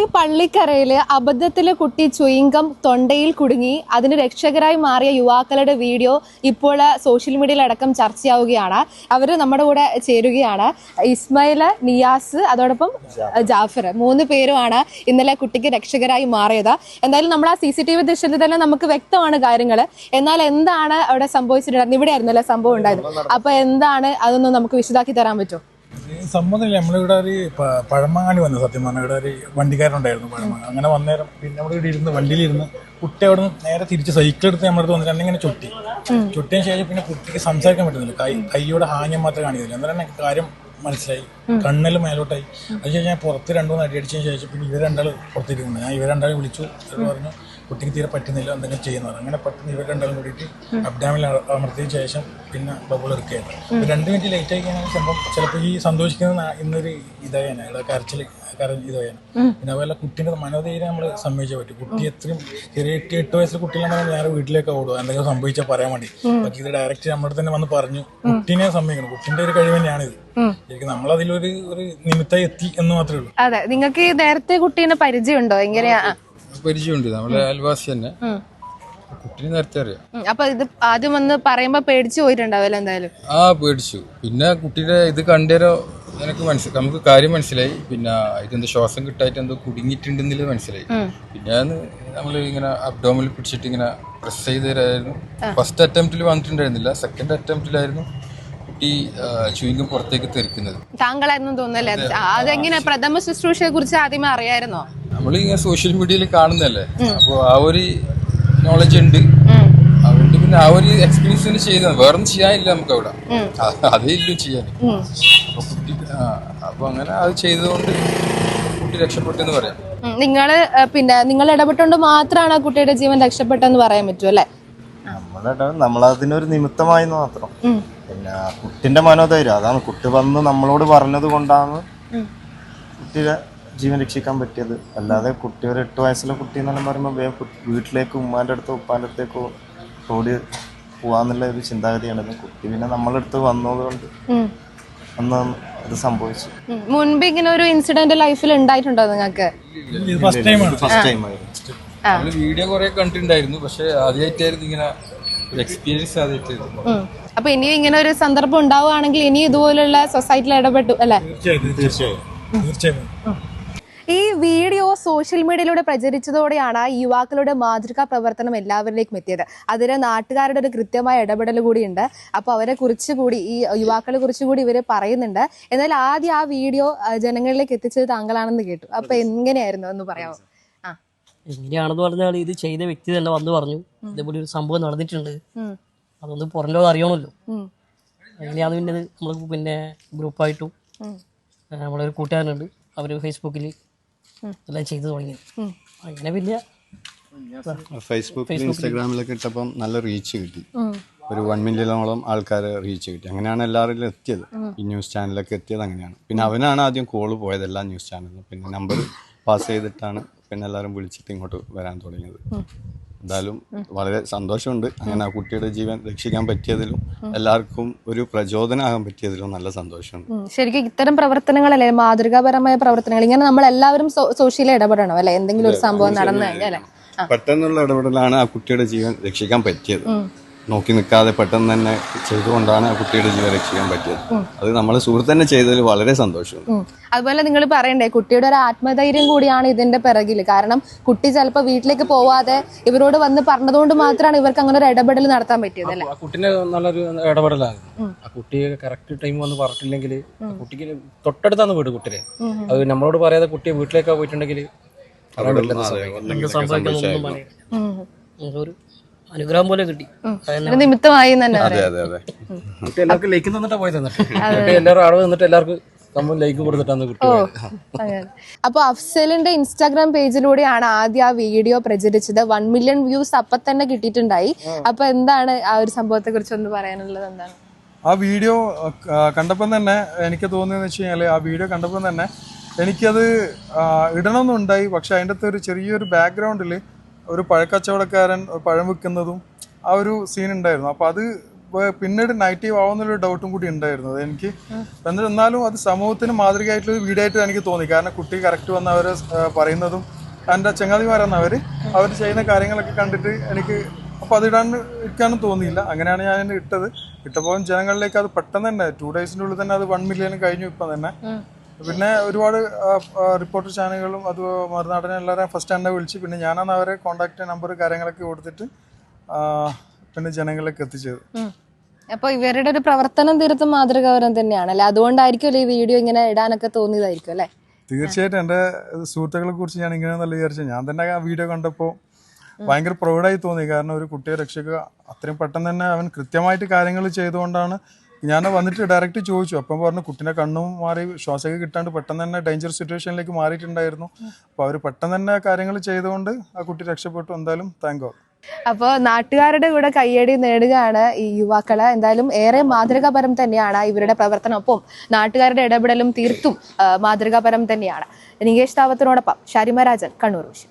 ഈ പള്ളിക്കരയിൽ അബദ്ധത്തിലെ കുട്ടി ചുയിങ്കം തൊണ്ടയിൽ കുടുങ്ങി. അതിന് രക്ഷകരായി മാറിയ യുവാക്കളുടെ വീഡിയോ ഇപ്പോൾ സോഷ്യൽ മീഡിയയിലടക്കം ചർച്ചയാവുകയാണ്. അവർ നമ്മുടെ കൂടെ ചേരുകയാണ്. ഇസ്മായിൽ നിയാസ് അതോടൊപ്പം ജാഫർ. മൂന്ന് പേരുമാണ് ഇന്നലെ കുട്ടിക്ക് രക്ഷകരായി മാറിയത്. എന്തായാലും നമ്മൾ ആ സി സി ടി വി ദൃശ്യത്തിൽ തന്നെ നമുക്ക് വ്യക്തമാണ് കാര്യങ്ങൾ എന്നാൽ എന്താണ് അവിടെ സംഭവിച്ചിട്ടുണ്ടായിരുന്നത്? ഇവിടെ ആയിരുന്നല്ലേ സംഭവം ഉണ്ടായത് അപ്പൊ എന്താണ്? അതൊന്നും നമുക്ക് വിശദാക്കി തരാൻ പറ്റുമോ? സംബന്ധമില്ല നമ്മളിവിടെ ഒരു പഴമങ്ങാണി വന്നു സത്യം പറഞ്ഞാൽ ഇവിടെ ഒരു വണ്ടിക്കാരുണ്ടായിരുന്നു പഴമങ്ങ അങ്ങനെ വന്നേരം പിന്നെ അവിടെ ഇവിടെ ഇരുന്ന് വണ്ടിയിലിരുന്ന് കുട്ടി അവിടെ നിന്ന് നേരെ തിരിച്ച് സൈക്കിൾ എടുത്ത് നമ്മുടെ അടുത്ത് വന്നിട്ട് ഇങ്ങനെ ചുറ്റി ചുറ്റിയതിന് ശേഷം പിന്നെ കുട്ടിക്ക് സംസാരിക്കാൻ പറ്റുന്നില്ല. കൈ കൈയോടെ ഹാഞ്ഞം മാത്രമേ കാണിക്കുന്നില്ല. എന്നാലും എനിക്ക് കാര്യം മനസ്സിലായി. കണ്ണിൽ മേലോട്ടായി. അതിനുശേഷം ഞാൻ പുറത്ത് രണ്ടു മൂന്ന് അടി അടിച്ചതിന് ശേഷം പിന്നെ ഇവർ രണ്ടാൾ പുറത്തിരിക്കുന്നു ഞാൻ ഇവർ രണ്ടാളെ വിളിച്ചു പറഞ്ഞു. കുട്ടിക്ക് തീരെ പറ്റുന്നില്ല എന്തെങ്കിലും ചെയ്യുന്നത് അങ്ങനെ പെട്ടെന്ന് ഇവർ രണ്ടാളും കൂടിയിട്ട് അബ്ഡാമിൽ അമർത്തിയ ശേഷം പിന്നെ ബബിൾ എടുക്കുകയായിരുന്നു. രണ്ട് മിനിറ്റ് ലേറ്റ് ആയി കഴിഞ്ഞാൽ സംഭവം ചിലപ്പോൾ ഈ സന്തോഷിക്കുന്ന ഇന്നൊരു ഇതായാണ് ഇവിടെ കരച്ചിൽ കരഞ്ഞ് ഇതായാണ് പിന്നെ അതുപോലെ കുട്ടീന്റെ മനോധൈര്യം നമ്മൾ സംഭവിച്ചാൽ പറ്റും. കുട്ടി എത്രയും ചെറിയ എട്ട് എട്ട് വയസ്സിലെ കുട്ടികളാണെങ്കിൽ ഞാൻ വീട്ടിലേക്ക് ഓടുക എന്തെങ്കിലും സംഭവിച്ചാൽ പറയാൻ വേണ്ടി. ബാക്കി ഇത് ഡയറക്റ്റ് നമ്മുടെ തന്നെ വന്ന് പറഞ്ഞു. കുട്ടീനെ സമ്മതിക്കണം. കുട്ടിന്റെ ഒരു കഴിവ് തന്നെയാണിത് ശരിക്കും നമ്മളതിലൊരു ഒരു നിമിത്തം എത്തി എന്ന് മാത്രമേ ഉള്ളൂ. അതെ. നിങ്ങൾക്ക് നേരത്തെ കുട്ടീനെ പരിചയമുണ്ടോ? എങ്ങനെയാ. പരിചയമുണ്ട്. നമ്മളെ അയൽവാസി തന്നെ. കുട്ടിനെ നേരത്തെ അറിയാം. അപ്പൊ ഇത് ആദ്യം വന്ന് പറയുമ്പോ പേടിച്ചു പോയിട്ടുണ്ടാവല്ലോ എന്തായാലും? ആ പേടിച്ചു. പിന്നെ കുട്ടിയുടെ ഇത് കണ്ടേരോ എനിക്ക് മനസ്സിലായി നമുക്ക് കാര്യം മനസ്സിലായി. പിന്നെ ഇതെന്തോ ശ്വാസം കിട്ടായിട്ട് എന്തോ കുടുങ്ങിയിട്ടുണ്ടെന്നില്ല മനസ്സിലായി. പിന്നെ നമ്മൾ ഇങ്ങനെ അബ്ഡോമിൽ പിടിച്ചിട്ട് ഇങ്ങനെ പ്രസ് ചെയ്ത് തരായിരുന്നു ഫസ്റ്റ് അറ്റംപ്റ്റിൽ വന്നിട്ടുണ്ടായിരുന്നില്ല. സെക്കൻഡ് അറ്റംപ്റ്റിലായിരുന്നു കുട്ടി ചുയിങ്കം പുറത്തേക്ക് തെറിക്കുന്നത്. താങ്കളായിരുന്നു തോന്നുന്നല്ലേ അത്. അതെങ്ങനെ പ്രഥമ ശുശ്രൂഷയെ കുറിച്ച് ആദ്യമേ അറിയായിരുന്നോ? നമ്മൾ ഇങ്ങനെ സോഷ്യൽ മീഡിയയിൽ കാണുന്നല്ലേ അപ്പോൾ ആ ഒരു നോളജ് ഉണ്ട്. അതുകൊണ്ട് പിന്നെ ആ ഒരു എക്സ്പീരിയൻസ് ചെയ്ത വേറൊന്നും ചെയ്യാനില്ല നമുക്ക് അവിടെ അതേ ഇല്ല ചെയ്യാൻ അപ്പൊ കുട്ടി അപ്പൊ അങ്ങനെ അത് ചെയ്തതുകൊണ്ട് കുട്ടി രക്ഷപ്പെട്ടെന്ന് പറയാം. നിങ്ങൾ നിങ്ങൾ പിന്നെ നിങ്ങൾ ഇടപെട്ടുകൊണ്ട് മാത്രമാണ് ആ കുട്ടിയുടെ ജീവൻ രക്ഷപ്പെട്ടെന്ന് പറയാൻ പറ്റും അല്ലേ? നമ്മളുടെ നമ്മളതിനൊരു നിമിത്തമായി മാത്രം. പിന്നെ കുട്ടിന്റെ മനോധൈര്യം അതാണ് കുട്ടി വന്ന് നമ്മളോട് പറഞ്ഞത് കൊണ്ടാണ് കുട്ടിയുടെ ജീവൻ രക്ഷിക്കാൻ പറ്റിയത്. അല്ലാതെ കുട്ടി ഒരു എട്ട് വയസ്സിലെ കുട്ടി എന്നെല്ലാം പറയുമ്പോൾ വേഗം കു- വീട്ടിലേക്ക് ഉമ്മാന്റെ അടുത്തോ ഉപ്പാന്റെ അടുത്തേക്കോ ഓടി പോവാന്നുള്ള ഒരു ചിന്താഗതിയാണ്. കുട്ടി പിന്നെ നമ്മളെ അടുത്ത് വന്നതുകൊണ്ട്. അന്ന് അത് സംഭവിച്ചു. മുൻപ് ഇങ്ങനെ ഒരു ഇൻസിഡന്റ് ലൈഫിൽ ഉണ്ടായിട്ടുണ്ടോ നിങ്ങൾക്ക് ഇത് ഫസ്റ്റ് ടൈമാണ് ഫസ്റ്റ് ടൈം ആയിരുന്നു വീഡിയോ കുറെ കണ്ടിട്ടുണ്ടായിരുന്നു. പക്ഷെ ആദ്യമായിട്ടായിരുന്നു ഇങ്ങനെ ഒരു എക്സ്പീരിയൻസ് ആദ്യമായിട്ടായിരുന്നു. അപ്പൊ ഇനിയും ഇങ്ങനെ ഒരു സന്ദർഭം ഉണ്ടാവുകയാണെങ്കിൽ ഇനി ഇതുപോലുള്ള സൊസൈറ്റിയിൽ ഇടപെട്ടു അല്ലേ? തീർച്ചയായും തീർച്ചയായും. തീർച്ചയായും. ഈ വീഡിയോ സോഷ്യൽ മീഡിയയിലൂടെ പ്രചരിച്ചതോടെയാണ് യുവാക്കളുടെ മാതൃകാ പ്രവർത്തനം എല്ലാവരിലേക്കും എത്തിയത്. അതിന് നാട്ടുകാരുടെ ഒരു കൃത്യമായ ഇടപെടൽ കൂടിയുണ്ട്. അപ്പോൾ അവരെ കുറിച്ച് കൂടി ഈ യുവാക്കളെ കുറിച്ച് കൂടി ഇവർ പറയുന്നുണ്ട്. എന്നാൽ ആദ്യം ആ വീഡിയോ ജനങ്ങളിലേക്ക് എത്തിച്ചത് താങ്കളാണെന്ന് കേട്ടു. അപ്പൊ എങ്ങനെയായിരുന്നു എന്ന് പറയാമോ? ആ. എങ്ങനെയാണെന്ന് പറഞ്ഞാൽ ഇത് ചെയ്ത വ്യക്തി തന്നെ വന്ന് പറഞ്ഞു. ഇതേപോലെ ഒരു സംഭവം നടന്നിട്ടുണ്ട്. അതൊന്ന് പുറം ലോകം അറിയണമല്ലോ. അങ്ങനെയാണ് പിന്നെ നമ്മൾ പിന്നെ ഗ്രൂപ്പായിട്ടും നമ്മളൊരു കൂട്ടുകാരനുണ്ട്. അവർ ഫേസ്ബുക്കിൽ എല്ലാം ചെയ്തു തുടങ്ങി. അങ്ങനെ പിന്നെ ഫേസ്ബുക്കിൽ ഇൻസ്റ്റാഗ്രാമിലൊക്കെ ഇട്ടപ്പം നല്ല റീച്ച് കിട്ടി. ഒരു വൺ മില്യണോളം ആൾക്കാർ റീച്ച് കിട്ടി. അങ്ങനെയാണ് എല്ലാവരിലും എത്തിയത്. ഈ ന്യൂസ് ചാനലൊക്കെ എത്തിയത് അങ്ങനെയാണ്. പിന്നെ അവനാണ് ആദ്യം കോൾ പോയത് എല്ലാ ന്യൂസ് ചാനലിലും പിന്നെ നമ്പർ പാസ് ചെയ്തിട്ടാണ് പിന്നെ എല്ലാവരും വിളിച്ചിട്ട് ഇങ്ങോട്ട് വരാൻ തുടങ്ങിയത്. എന്തായാലും വളരെ സന്തോഷമുണ്ട്. അങ്ങനെ ആ കുട്ടിയുടെ ജീവൻ രക്ഷിക്കാൻ പറ്റിയതിലും എല്ലാവർക്കും ഒരു പ്രചോദനമാകാൻ പറ്റിയതിലും നല്ല സന്തോഷമുണ്ട്. ശരിക്കും ഇത്തരം പ്രവർത്തനങ്ങളല്ലേ മാതൃകാപരമായ പ്രവർത്തനങ്ങൾ? ഇങ്ങനെ നമ്മൾ എല്ലാവരും സോഷ്യലിൽ ഇടപെടണം അല്ലെ? എന്തെങ്കിലും ഒരു സംഭവം നടന്നു കഴിഞ്ഞാൽ പെട്ടെന്നുള്ള ഇടപെടലാണ് ആ കുട്ടിയുടെ ജീവൻ രക്ഷിക്കാൻ പറ്റിയത്. നോക്കി നിൽക്കാതെ പെട്ടെന്ന് തന്നെ ചെയ്തുകൊണ്ടാണ് ആ കുട്ടിയുടെ ജീവൻ രക്ഷിക്കാൻ പറ്റിയത്. അത് നമ്മൾ സുഹൃത്ത് തന്നെ ചെയ്തതിൽ വളരെ സന്തോഷം അതുപോലെ നിങ്ങൾ പറയണ്ടേ കുട്ടിയുടെ ഒരു ആത്മധൈര്യം കൂടിയാണ് ഇതിന്റെ പിറകിൽ കാരണം കുട്ടി ചിലപ്പോൾ വീട്ടിലേക്ക് പോവാതെ ഇവരോട് വന്ന് പറഞ്ഞതുകൊണ്ട് മാത്രമാണ് ഇവർക്ക് അങ്ങനെ ഒരു ഇടപെടൽ നടത്താൻ പറ്റിയത് അല്ലേ? ആ കുട്ടീനെ നല്ലൊരു ഇടപെടലായിരുന്നു. ആ കുട്ടിയെ കറക്റ്റ് ടൈം വന്ന് പറഞ്ഞില്ലെങ്കിൽ കുട്ടിക്ക് തൊട്ടടുത്താണ് വീട് കുട്ടിയെ അത് നമ്മളോട് പറയാതെ കുട്ടിയെ വീട്ടിലേക്കാ പോയിട്ടുണ്ടെങ്കിൽ അനുഗ്രഹം പോലെ കിട്ടി. നിമിത്തമായി എല്ലാവർക്കും ലൈക്ക് തന്നിട്ടാ പോയി തന്നിട്ട് കുട്ടി എല്ലാവരും അളവ് തന്നിട്ട് എല്ലാവർക്കും നമ്മൾ ലൈക്ക് കൊടുത്തിട്ടാണ് അപ്പോൾ അപ്പൊ അഫ്സലിന്റെ ഇൻസ്റ്റാഗ്രാം പേജിലൂടെയാണ് ആദ്യം ആ വീഡിയോ പ്രചരിച്ചത്. വൺ മില്യൺ വ്യൂസ് അപ്പൊ തന്നെ കിട്ടിയിട്ടുണ്ടായി. അപ്പൊ എന്താണ് ആ ഒരു സംഭവത്തെ കുറിച്ച് ഒന്ന് പറയാനുള്ളത് എന്താണ്? ആ വീഡിയോ കണ്ടപ്പം തന്നെ എനിക്ക് തോന്നിയെന്ന് വെച്ച് കഴിഞ്ഞാൽ ആ വീഡിയോ കണ്ടപ്പം തന്നെ എനിക്കത് ഇടണമെന്നുണ്ടായി. പക്ഷെ അതിന്റെ അകത്ത് ഒരു ചെറിയൊരു ബാക്ക്ഗ്രൗണ്ടിൽ ഒരു പഴക്കച്ചവടക്കാരൻ പഴം വിൽക്കുന്നതും ആ ഒരു സീൻ ഉണ്ടായിരുന്നു. അപ്പോൾ അത് പിന്നീട് നെഗറ്റീവ് ആവുന്നൊരു ഡൗട്ടും കൂടി ഉണ്ടായിരുന്നു അത് എനിക്ക് എന്നിരുന്നാലും അത് സമൂഹത്തിന് മാതൃകയായിട്ടുള്ള ഒരു വീഡിയോ ആയിട്ട് എനിക്ക് തോന്നി. കാരണം കുട്ടി കറക്റ്റ് വന്ന് അവർ പറയുന്നതും എന്റെ ചങ്ങാതിമാരാണ് അവർ അവർ ചെയ്യുന്ന കാര്യങ്ങളൊക്കെ കണ്ടിട്ട് എനിക്ക് അപ്പോൾ അതിടാൻ ഇരിക്കാനും തോന്നിയില്ല. അങ്ങനെയാണ് ഞാൻ ഇട്ടത്. ഇട്ടപ്പോൾ ജനങ്ങളിലേക്ക് അത് പെട്ടെന്ന് തന്നെ ടു ഡേയ്സിന്റെ ഉള്ളിൽ തന്നെ അത് വൺ മില്യൺ കഴിഞ്ഞു ഇപ്പം തന്നെ. പിന്നെ ഒരുപാട് റിപ്പോർട്ടർ ചാനലുകളും അത് മറുനാടനെ എല്ലാവരെയും ഫസ്റ്റ് ഹാൻഡ് വിളിച്ച് പിന്നെ ഞാനാണ് അവരെ കോൺടാക്ട് നമ്പർ കാര്യങ്ങളൊക്കെ കൊടുത്തിട്ട് പിന്നെ ജനങ്ങളിലേക്ക് എത്തിച്ചത്. അപ്പൊ ഇവരുടെ ഒരു പ്രവർത്തനം തീർത്തും മാതൃകാപരം തന്നെയാണ്. അല്ലെ? അതുകൊണ്ടായിരിക്കും ഈ വീഡിയോ ഇങ്ങനെ ഇടാനൊക്കെ തോന്നിയതായിരിക്കും അല്ലെ? തീർച്ചയായിട്ടും എന്റെ സുഹൃത്തുക്കളെ കുറിച്ച് ഞാൻ ഇങ്ങനെ നല്ല വിചാരിച്ചു. ഞാൻ തന്നെ ആ വീഡിയോ കണ്ടപ്പോൾ ഭയങ്കര പ്രൗഡായി തോന്നി. കാരണം ഒരു കുട്ടിയെ രക്ഷിക്കുക അത്രയും പെട്ടെന്ന് തന്നെ അവൻ കൃത്യമായിട്ട് കാര്യങ്ങൾ ചെയ്തുകൊണ്ടാണ് ഞാൻ വന്നിട്ട് ഡയറക്റ്റ് ചോദിച്ചു. അപ്പം പറഞ്ഞു കുട്ടിനെ കണ്ണും മാറി ശ്വാസമൊക്കെ കിട്ടാണ്ട് പെട്ടെന്ന് തന്നെ ഡേഞ്ചർ സിറ്റുവേഷനിലേക്ക് മാറിയിട്ടുണ്ടായിരുന്നു. അപ്പോൾ അവർ പെട്ടെന്ന് തന്നെ കാര്യങ്ങൾ ചെയ്തുകൊണ്ട് ആ കുട്ടി രക്ഷപ്പെട്ടു. എന്തായാലും താങ്ക് ഗോഡ് അപ്പോൾ നാട്ടുകാരുടെ കൂടെ കയ്യടി നേടുകയാണ് ഈ യുവാക്കൾ. എന്തായാലും ഏറെ മാതൃകാപരം തന്നെയാണ് ഇവരുടെ പ്രവർത്തനം. ഒപ്പം നാട്ടുകാരുടെ ഇടപെടലും തീർത്തും മാതൃകാപരം തന്നെയാണ്. നികേഷ് താവത്തിനോടൊപ്പം ഷാരിമ രാജൻ കണ്ണൂർ വിഷയം